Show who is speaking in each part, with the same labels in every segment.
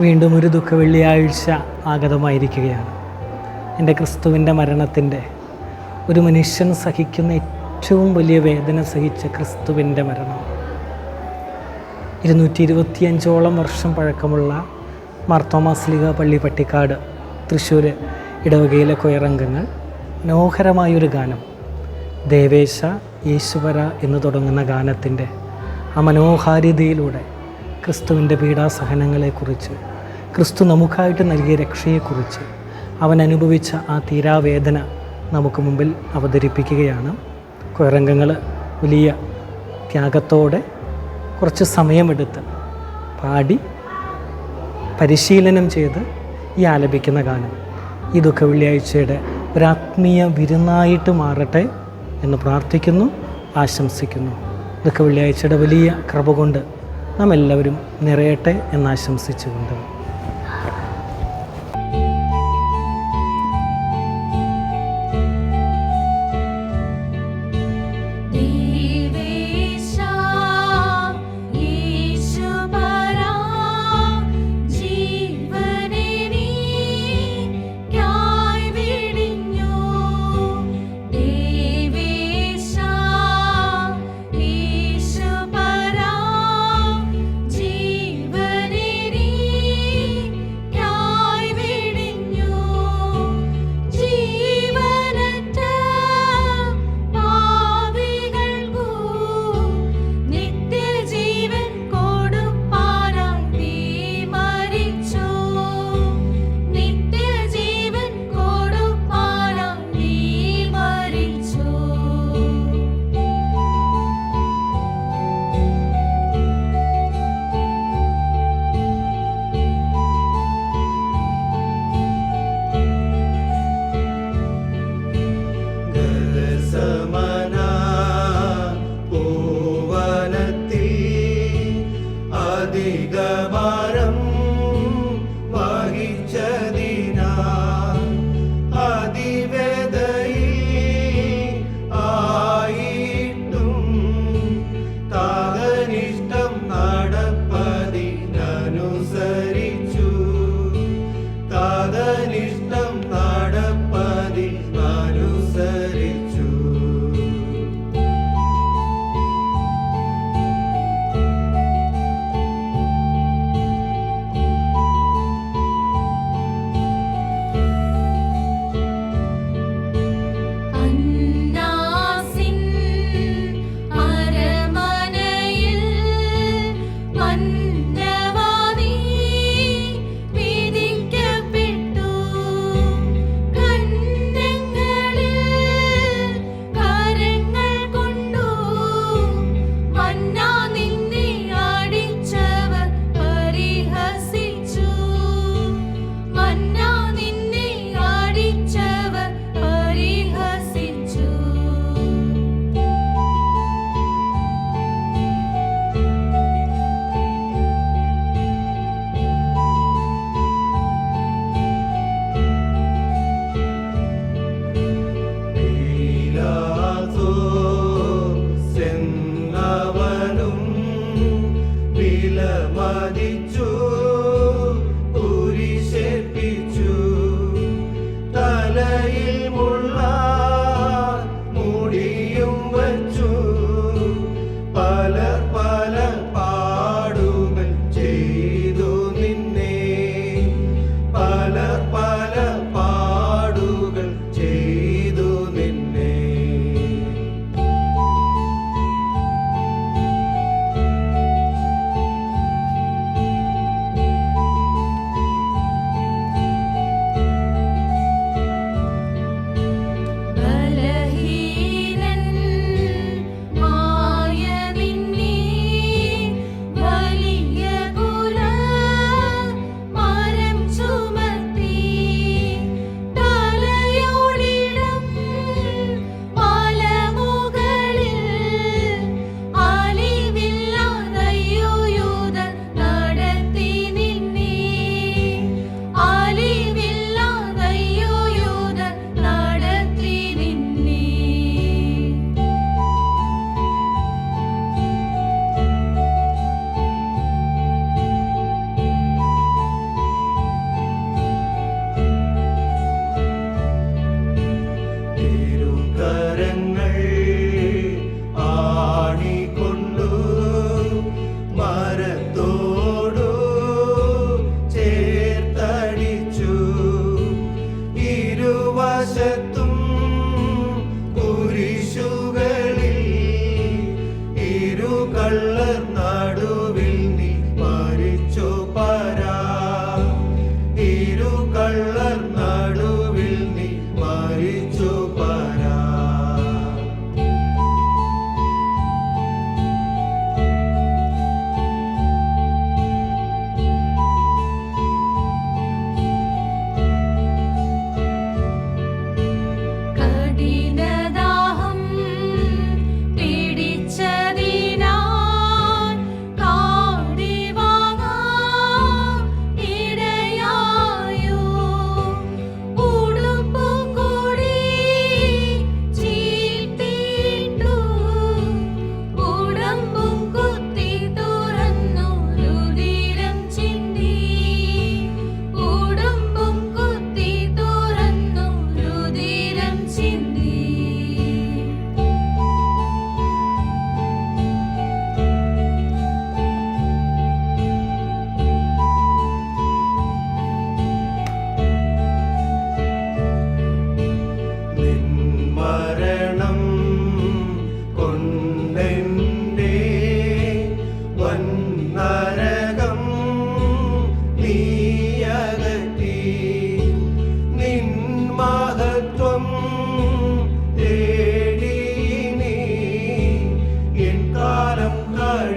Speaker 1: വീണ്ടും ഒരു ദുഃഖ വെള്ളിയാഴ്ച ആഗതമായിരിക്കുകയാണ്. എന്റെ ക്രിസ്തുവിന്റെ മരണത്തിന്റെ ഒരു മനുഷ്യൻ സഹിക്കുന്ന ഏറ്റവും വലിയ വേദന സഹിച്ച ക്രിസ്തുവിന്റെ മരണം. ഇരുന്നൂറ്റി ഇരുപത്തിയഞ്ചോളം വർഷം പഴക്കമുള്ള മാർത്തോമാസ്ലിക പള്ളി പട്ടിക്കാട് തൃശ്ശൂർ ഇടവകയിലെ കൊയറംഗങ്ങൾ മനോഹരമായൊരു ഗാനം ദേവേശ യേശുവര എന്ന് തുടങ്ങുന്ന ഗാനത്തിന്റെ ആ മനോഹാരിതയിലൂടെ ക്രിസ്തുവിന്റെ പീഡാസഹനങ്ങളെക്കുറിച്ച് ക്രിസ്തു നമുക്കായിട്ട് നൽകിയ രക്ഷയെക്കുറിച്ച് അവൻ അനുഭവിച്ച ആ തീരാവേദന നമുക്ക് മുമ്പിൽ അവതരിപ്പിക്കുകയാണ്. കൊയറംഗങ്ങൾ വലിയ ത്യാഗത്തോടെ കുറച്ച് സമയമെടുത്ത് പാടി പരിശീലനം ചെയ്ത് ഈ ആലപിക്കുന്ന ഗാനം. ഇതൊക്കെ വെള്ളിയാഴ്ചയുടെ ഒരാത്മീയ വിരുന്നായിട്ട് മാറട്ടെ എന്ന് പ്രാർത്ഥിക്കുന്നു ആശംസിക്കുന്നു. ഇതൊക്കെ വെള്ളിയാഴ്ചയുടെ വലിയ കൃപ കൊണ്ട് നാം എല്ലാവരും നിറയട്ടെ എന്ന്
Speaker 2: கள்ளர்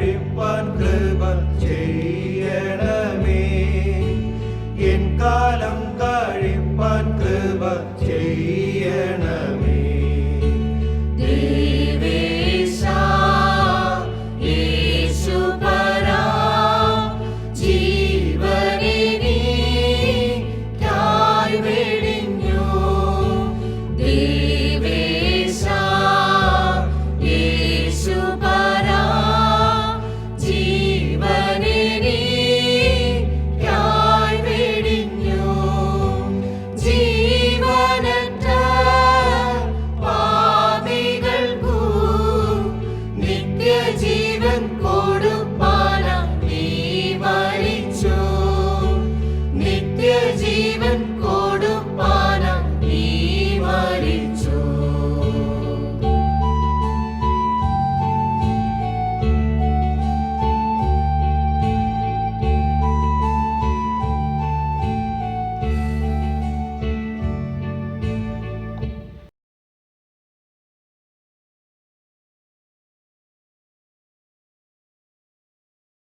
Speaker 2: அடிப்பான்
Speaker 3: கிருபச்சே